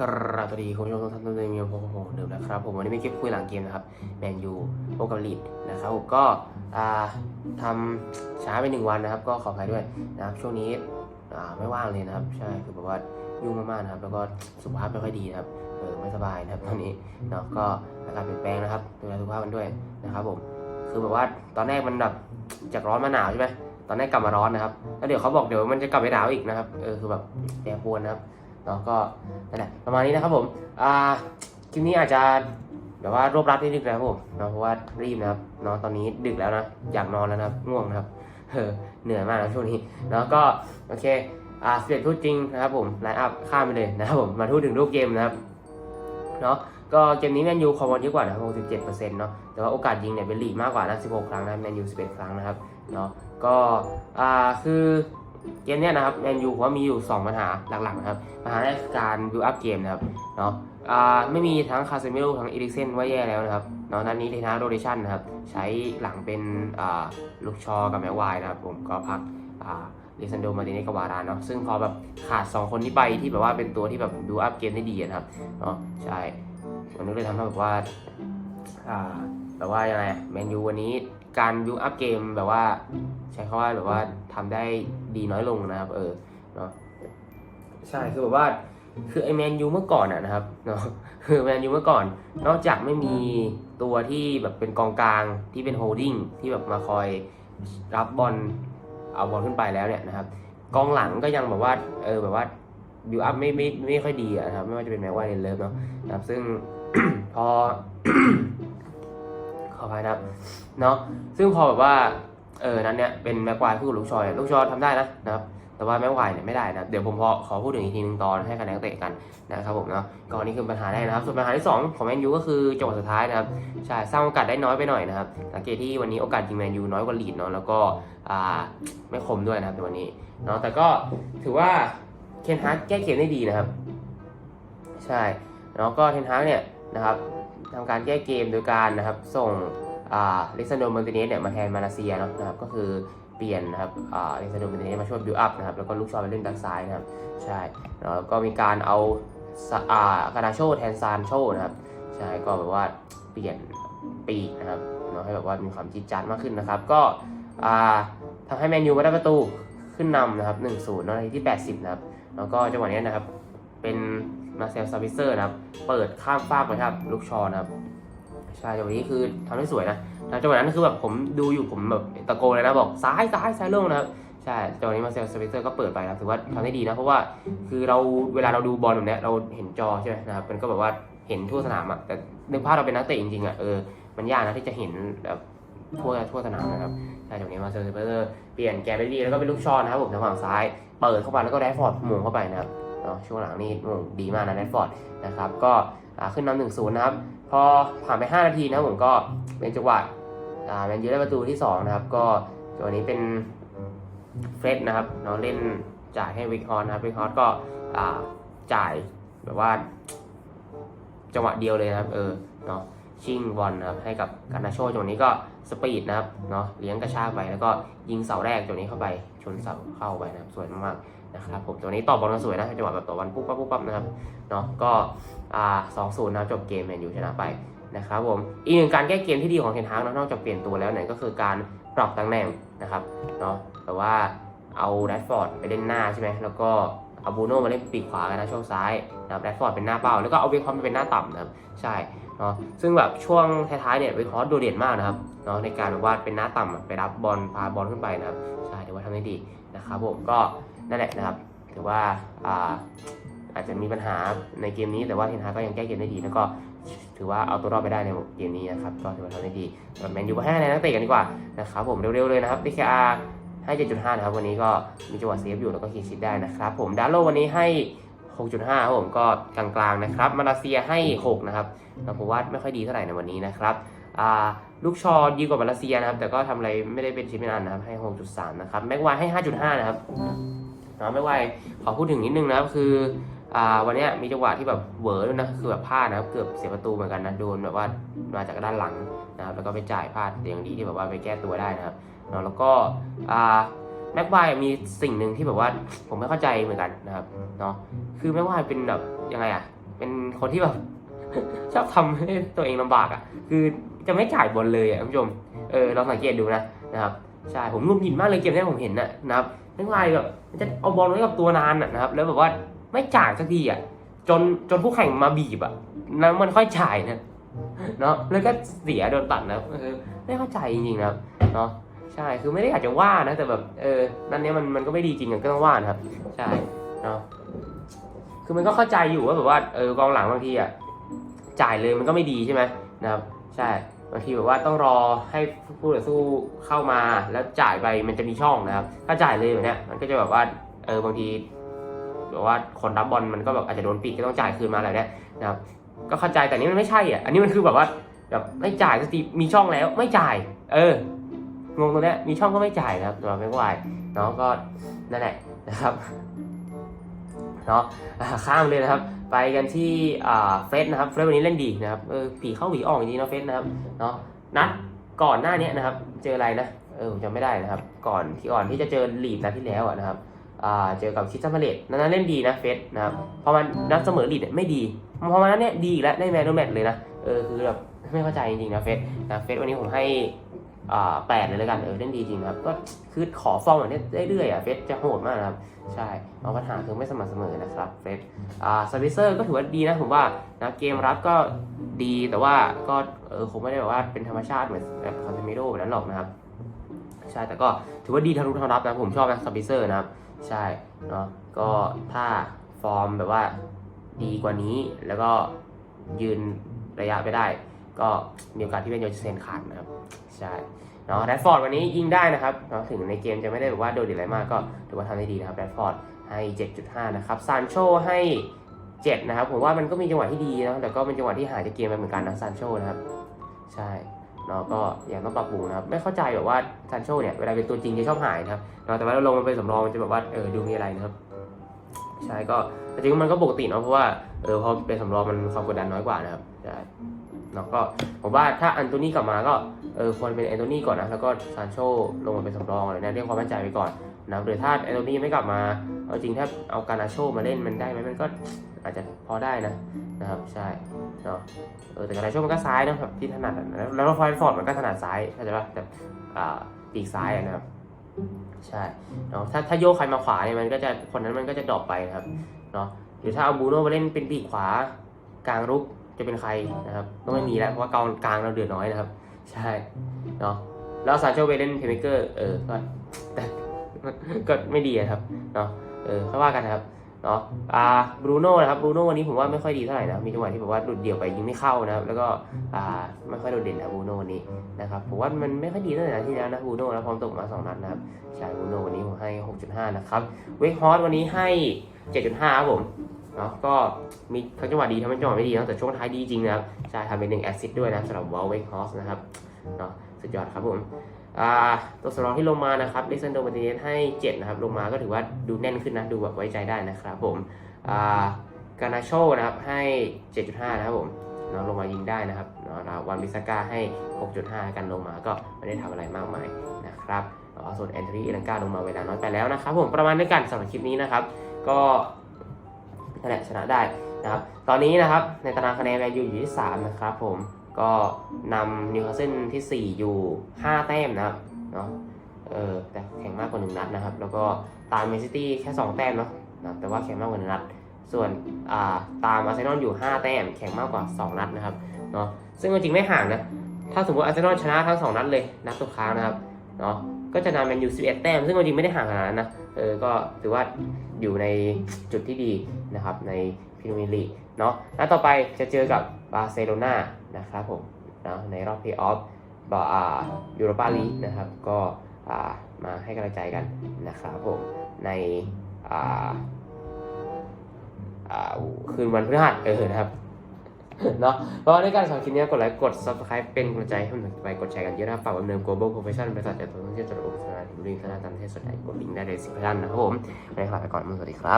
กราบสวัสดีคุณผู้ชมทุกท่านทุกท่านมีผมผมเดิมนะครับผมวันนี้ไม่คลิปคุยหลังเกมนะครับแมนยูโอกาลีดนะครับผมก็ทำช้าไปหนึ่งวันนะครับ ก็ขออภัยด้วยนะครับช่วงนี้ไม่ว่างเลยนะครับ ใช่คือแบบว่ายุ่งมากๆนะครับ แล้วก็สุขภาพไม่ค่อยดีนะครับเออไม่สบายนะครับตอนนี้เนาะก็อาการเปลี่ยนแปลงนะครับดูแลสุขภาพกันด้วยนะครับผมคือแบบว่าตอนแรกมันแบบจากร้อนมาหนาวใช่ไหมตอนแรกกลับมาร้อนนะครับแล้วเดี๋ยวเขาบอกเดี๋ยวมันจะกลับไปหนาวอีกนะครับเออคือแบบแปรปรวนนะครับ เนาะก็นั่นแหละประมาณนี้นะครับผมอ่าคลิปนี้อาจจะแบบว่ารวบรัดนิดนึงนะครับผมเนาะเพราะว่ารีบนะครับเนาะตอนนี้ดึกแล้วนะอยากนอนแล้วนะครับง่วงนะครับเออเหนื่อยมากนะช่วงนี้เนาะก็โอเคอ่าสเปดพูดจริงนะครับผมไลน์อัพข้ามไปเลยนะครับผมมาพูดถึงรูปเกมนะครับเนาะก็เกมนี้แมนยูคอมบอลเยอะกว่านะ67%เนาะแต่ว่าโอกาสยิงเนี่ยเป็นลีมากกว่านะ16 ครั้งนะแมนยู11 ครั้งนะครับเนาะก็อ่าคือ เกมเนี้ยนะครับแมนยูผมว่ามีอยู่ 2 ปัญหาหลักๆนะครับปัญหาแรกคือการบิวอัพเกมนะครับเนาะอ่าไม่มีทั้งคาเซมิโลทั้งอีริกเซนว่าแย่แล้วนะครับเนาะนัดนี้เทนาโรเดชันนะครับใช้หลังเป็นอ่าลูกชอกับแมววายนะครับผมก็พักอ่าลิซันโดมาติเนสกับวารานเนาะซึ่งพอแบบขาด 2 คนนี้ไปที่แบบว่าเป็นตัวที่แบบบิวอัพเกมได้ดีนะครับเนาะใช่มันก็เลยทำให้แบบว่าอ่าแบบว่ายังไงแมนยูวันนี้ การบิวอัพเกมแบบว่า ใช้คำว่าแบบว่าทำได้ดีน้อยลงนะครับ เออเนาะใช่คือแบบว่า คือไอแมนยูเมื่อก่อนอะนะครับเนาะคือแมนยูเมื่อก่อน นอกจากไม่มีตัวที่แบบเป็นกองกลางที่เป็นโฮลดิ้งที่แบบมาคอยรับบอลเอาบอลขึ้นไปแล้วเนี่ยนะครับ กองหลังก็ยังแบบว่าเออแบบว่าบิวอัพไม่ไม่ไม่ค่อยดีอะนะครับ ไม่ว่าจะเป็นแม็กไวเลนเลิฟเนาะนะครับ ซึ่งพอ ขออภัยนะครับเนาะซึ่งพอแบบว่าเออนั้นเนี่ยเป็นแม็กควายคู่กับลูกชอยลูกชอยทำได้นะนะครับแต่ว่าแม็กควายเนี่ยไม่ได้นะเดี๋ยวผมพอขอพูดถึงอีกทีหนึงตอนให้คะแนนเตะกันนะครับผมเนาะก็อันนี่คือปัญหาแรกนะครับ ส่วนปัญหาที่ 2 ของแมนยูก็คือจังหวะสุดท้ายนะครับใช่สร้างโอกาสได้น้อยไปหน่อยนะครับสังเกตที่วันนี้โอกาสยิงแมนยูน้อยกว่าลีดเนาะแล้วก็อ่าไม่คมด้วยนะครับในวันนี้เนาะแต่ก็ถือว่าเคนฮาร์ดแก้เกมได้ดีนะครับ ใช่แล้วก็เทนฮากเนี่ยนะครับ ทำการแก้เกมโดยการนะครับส่งลิซานโดมอนติเนสเนี่ยมาแทนมาเลเซียเนาะนะครับก็คือเปลี่ยนนะครับลิซานโดมอนติเนสมาช่วยบิวอัพนะครับแล้วก็ลูกชอไปเล่นแบ็กซ้ายนะครับใช่แล้วก็มีการเอาซาอ่ากานาโชแทนซานโชนะครับใช่ก็แบบว่าเปลี่ยนปีกนะครับเนาะให้แบบว่ามีความจิตจัดมากขึ้นนะครับ ก็ทำให้แมนยูมาได้ประตูขึ้นนำนะครับ1-0นาทีที่ 80 นะครับ แล้วก็จังหวะนี้นะครับเป็น มาเซลซาวิเซอร์นะครับ เปิดข้ามฟากไปครับลูกชอนะครับใช่จังหวะนี้คือทำได้สวยนะแล้วจังหวะนั้นคือแบบผมดูอยู่ผมแบบตะโกนเลยนะบอกซ้ายซ้ายซ้ายลงนะครับใช่จังหวะนี้มาเซลซาวิเซอร์ก็เปิดไปนะครับถือว่าทำได้ดีนะเพราะว่าคือเราเวลาเราดูบอลแบบเนี้ยเราเห็นจอใช่ไหมนะครับมันก็แบบว่าเห็นทั่วสนามอะแต่ในภาพเราเป็นนักเตะจริงๆอะเออมันยากนะที่จะเห็นแบบทั่วทั่วสนามนะครับใช่จังหวะนี้มาเซลซาวิเซอร์เปลี่ยนแกเบรี่แล้วก็เป็นลูกชอนนะครับผมทางฝั่งซ้าย เปิดเข้าไปแล้วก็แรดฟอร์ดหมงเข้าไปนะครับ นาะช่วงหลังนี่ดีมากนะแรดฟอร์ดนะครับก็ขึ้นนำหนึ่งศูนย์นะครับ พอผ่านไป 5 นาทีนะผมก็เป็นจังหวะแมนยูได้ประตูที่ 2 นะครับ ก็จังหวะนี้เป็นเฟรดนะครับเนาะเล่นจ่ายให้วิกฮอร์นะครับวิกฮอร์ก็จ่ายแบบว่าจังหวะเดียวเลยนะครับเออเนาะชิงบอลนะครับให้กับการนาโชจังหวะนี้ก็สปีดนะครับเนาะเลี้ยงกระชากไปแล้วก็ยิงเสาแรกจังหวะนี้เข้าไปชนเสาเข้าไปนะครับสวยมากๆ นะครับผมตัวนี้ต่อบอลมาสวยนะจังหวะแบบต่อวันปุ๊บปั๊บปุ๊บปั๊บนะครับเนาะก็อ่าสองศูนย์นะจบเกมแมนยูชนะไปนะครับผมอีกหนึ่งการแก้เกมที่ดีของเทนฮากนะนอกจากเปลี่ยนตัวแล้วเนี่ยก็คือการปรับตำแหน่งนะครับเนาะแต่ว่าเอาแรดฟอร์ดไปเล่นหน้าใช่ไหมแล้วก็เอาบูโน่มาเล่นปีกขวากันนะช่วงซ้ายนะครับแรดฟอร์ดเป็นหน้าเป้าแล้วก็เอาเวคฮอร์มาเป็นหน้าต่ำนะครับใช่เนาะซึ่งแบบช่วงท้ายๆเนี่ยเวคฮอร์โดดเด่นมากนะครับเนาะในการแบบว่าเป็นหน้าต่ำไปรับบอลพาบอลขึ้นไปนะครับใช่ถือว่าทำได้ดีนะครับผมก็ นั่นแหละนะครับ ถือว่าอาอาจจะมีปัญหาในเกมนี้แต่ว่าเทนฮากก็ยังแก้เกมได้ดีแล้วก็ถือว่าเอาตัวรอดไปได้ในเกมนี้นะครับก็ถือว่าทำได้ดีแมนยูก็ให้คะแนนนักเตะกันดีกว่านะครับผมเร็วๆเลยนะครับ DKR ให้7.5นะครับวันนี้ก็มีจังหวะเซฟอยู่แล้วก็คีชิดได้นะครับผมดาร์โลวันนี้ให้ 6.5ครับผมก็กลางๆนะครับมาเลเซียให้6นะครับแต่ผมว่าไม่ค่อยดีเท่าไหร่ในวันนี้นะครับลูกชอดีกว่ามาเลเซียนะครับแต่ก็ทำอะไรไม่ได้เป็นชิ้นเป็นอันนะครับให้ 6.3นะครับแม็กวายให้ 5.5 นะครับ นะไม่ไหวขอพูดถึงนิดนึงนะคืออ่าวันนี้มีจังหวะที่แบบเหวอด้วยนะคือแบบพลาดนะครับเกือบเสียประตูเหมือนกันนะโดนแบบว่ามาจากด้านหลังนะครับแล้วก็ไปจ่ายพลาดแต่อย่างดีที่แบบว่าไปแก้ตัวได้นะครับเนาะแล้วก็อ่าแม็กไวมีสิ่งหนึ่งที่แบบว่าผมไม่เข้าใจเหมือนกันนะครับเนาะคือแม็กไวเป็นแบบยังไงอะเป็นคนที่แบบชอบทำให้ตัวเองลำบากอะ คือจะไม่จ่ายบอลเลยอะคุณผู้ชมเออลองสังเกตดูนะนะครับ ใช่ผมงุนงิดมากเลยเกมนี้ผมเห็นนะนะครับไม่ว่าแบบมันจะเอาบอลไว้กับตัวนานนะครับ แล้วแบบว่าไม่จ่ายสักทีอะจนจนผู้แข่งมาบีบอะแล้วมันค่อยจ่ายนะเนาะแล้วก็เสียโดนตัดนะเออไม่เข้าใจจริงๆนะเนาะใช่คือไม่ได้อยากจะว่านะ แต่แบบเออนั่นเนี้ยมันมันก็ไม่ดีจริงก็ต้องว่านะครับ ใช่เนาะคือมันก็เข้าใจอยู่ว่าแบบว่าเออกองหลังบางทีอะจ่ายเลยมันก็ไม่ดีใช่ไหมนะครับ ใช่ บางทีแบบว่าต้องรอให้ผู้ต่อสู้เข้ามาแล้วจ่ายไปมันจะมีช่องนะครับ ถ้าจ่ายเลยแบบเนี้ยมันก็จะแบบว่าเออบางทีแบบว่าคนรับบอลมันก็แบบอาจจะโดนปิดก็ต้องจ่ายคืนมาอะไรเนี้ยนะครับก็เข้าใจแต่นี่มันไม่ใช่อะอันนี้มันคือแบบว่าแบบไม่จ่ายสักทีมีช่องแล้วไม่จ่าย เอองงตรงเนี้ยมีช่องก็ไม่จ่ายนะครับตัวไม่ไหวเนาะก็นั่นแหละนะครับเนาะข้ามเลยนะครับ ไปกันที่เฟสนะครับเฟสวันนี้เล่นดีนะครับเออผีเข้าผีออกจริงๆนะเฟสนะครับเนาะนัดก่อนหน้านี้นะครับ เจออะไรนะเออผมจำไม่ได้นะครับ ก่อนที่ก่อนที่จะเจอลีดนัดที่แล้วอะนะครับอ่าเจอกับคิดซัมเบเลตนั้นเล่นดีนะเฟสนะครับพอมันนัดเสมอลีดเนี่ยไม่ดีพอมานั้นเนี่ยดีแล้วได้แมนโดแมตเลยนะเออคือแบบไม่เข้าใจจริงๆนะเฟสนะเฟสวันนี้ผมให้ แปดเลยแล้วกันเออเล่นดีจริงครับก็คือขอฟอร์มแบบนี้เรื่อยๆอะเฟสจะโหดมากนะครับใช่เอาปัญหาคือไม่สม่ำเสมอนะครับเฟสอ่าสวิเซอร์ก็ถือว่าดีนะผมว่านะเกมรับก็ดีแต่ว่าก็เออคงไม่ได้แบบว่าเป็นธรรมชาติเหมือนแบบคอนเทมิโดแบบนั้นหรอกนะครับใช่แต่ก็ถือว่าดีทั้งรุกทั้งรับนะผมชอบนะสวิเซอร์นะครับใช่เนาะก็ถ้าฟอร์มแบบว่าดีกว่านี้แล้วก็ยืนระยะไปได้ ก็มีโอกาสที่เป็นโยชเซนขาดนะครับใช่เนาะแรดฟอร์ดวันนี้ยิงได้นะครับเนาะถึงในเกมจะไม่ได้แบบว่าโดดเด่นอะไรมากก็ถือว่าทำได้ดีนะครับแรดฟอร์ดให้ 7.5 นะครับซานโชให้7นะครับผมว่ามันก็มีจังหวะที่ดีนะแต่ก็เป็นจังหวะที่หายจากเกมไปเหมือนกันนะซานโชนะครับใช่เนาะก็ยังต้องปรับปรุงนะครับไม่เข้าใจแบบว่าซานโชเนี่ยเวลาเป็นตัวจริงจะชอบหายนะครับเนาะแต่ว่าเราลงมาเป็นสำรองมันจะแบบว่าเออดูมีอะไรนะครับใช่ก็ แต่จริงๆมันก็ปกติเนาะเพราะว่าเออพอเป็นสำรองมันความกดดันน้อยกว่านะครับใช่เนาะก็ผมว่าถ้าอันโตนี่กลับมาก็เออควรเป็นแอนโทนีก่อนนะแล้วก็ซานโชลงมาเป็นสำรองอะไรนะเรียกความมั่นใจไปก่อนนะหรือถ้าแอนโทนีไม่กลับมาเอาจริงถ้าเอาการนาโชมาเล่นมันได้ไหมมันก็อาจจะพอได้นะนะครับใช่เนาะเออแต่การาโชมันก็ซ้ายนะครับที่ถนัดอะนะแล้วฟอยฟอร์ดมันก็ถนัดซ้ายเข้าใจปะแต่อ่าปีกซ้ายนะครับใช่เนาะถ้าถ้าโยกใครมาขวาเนี่ยมันก็จะคนนั้นมันก็จะดรอปไปนะครับ เนาะหรือถ้าเอาบูโน่มาเล่นเป็นปีกขวากลางรุกจะเป็นใครนะครับก็ไม่มีแล้วเพราะว่ากองกลางเราเดือดน้อยนะครับ ใช่เนาะแล้วซานโชไปเล่นเพลย์เมเกอร์เออก็แต่ก็ไม่ดีอะครับเนาะเออเขาว่ากันนะครับเนาะอ่าบรูโน่นะครับบรูโน่วันนี้ผมว่าไม่ค่อยดีเท่าไหร่นะมีจังหวะที่แบบว่าหลุดเดี่ยวไปยิงไม่เข้านะครับ แล้วก็อ่าไม่ค่อยโดดเด่นนะบรูโน่วันนี้นะครับผมว่ามันไม่ค่อยดีเท่าไหร่นะที่แล้วนะบรูโน่นะพร้อมตกมาสองนัดนะครับใช่บรูโน่วันนี้ผมให้ 6.5 นะครับเวกฮอสวันนี้ให้ 7.5ครับผมเนาะก็มีทั้งจังหวะดีทั้งจังหวะไม่ดีนะแต่ช่วงท้ายดีจริงนะครับใช่ทำเป็นหนึ่งแอซิสต์ด้วยนะสำหรับวอลเวกฮอสนะครับเนาะสุดยอดครับผมอ่าตัวสำรองที่ลงมานะครับลิซันโดมาติเนสให้ 7 นะครับ ลงมาก็ถือว่าดูแน่นขึ้นนะ ดูแบบไว้ใจได้นะครับผมอ่ากานาโชนะครับให้ 7.5 นะครับผมเนาะลงมายิงได้นะครับเนาะวันบิสก้าให้ 6.5 กันลงมาก็ไม่ได้ทำอะไรมากมายนะครับอ๋อส่วนแอนทนีเอลังกาลงมาเวลาน้อยไปแล้วนะครับผมประมาณด้กันสำหรับคลิปนี้นะครับ ก็นั่นแหละชนะได้นะครับ ตอนนี้นะครับในตารางคะแนนแมนยูอยู่ที่ 3 นะครับผม ก็นำนิวคาสเซิลที่ 4 อยู่ 5 แต้มนะครับเนาะเออแต่แข่งมากกว่า 1 นัดนะครับ แล้วก็ตามแมนซิตี้แค่ 2 แต้มเนาะนะแต่ว่าแข่งมากกว่า 1 นัด ส่วนอ่าตามอาร์เซนอลอยู่ 5 แต้ม แข่งมากกว่า 2 นัดนะครับเนาะซึ่งจริงๆไม่ห่างนะ ถ้าสมมติอาร์เซนอลชนะทั้ง 2 นัดเลยนัดสุดท้ายนะครับ เนาะก็จะนำแมนยู11 แต้ม ซึ่งจริงๆไม่ได้ห่างขนาดนั้นนะเออก็ถือว่าอยู่ในจุดที่ดีนะครับในพรีเมียร์ลีกเนาะแล้วต่อไปจะเจอกับบาร์เซโลนานะครับผมนะในรอบเพย์ออฟบออ่ายูโรปาลีกนะครับก็อ่ามาให้กำลังใจกันนะครับผมในอ่าอ่าคืนวันพฤหัสเออนะครับ เนาะก็ในการสอนคลิปนี้กดไลค์กด subscribe เป็นกำลังใจให้ผมไปกดแชร์กันเยอะนะฝากบันเนิน global profession บริษัทจัดตัวท่องเที่ยวตลาดอุตสาหกรรมลิงก์ธนาคารเทศสดกดลิงก์ได้เลยสิบท่านนะครับผมไปฝาไปก่อนสวัสดีครับ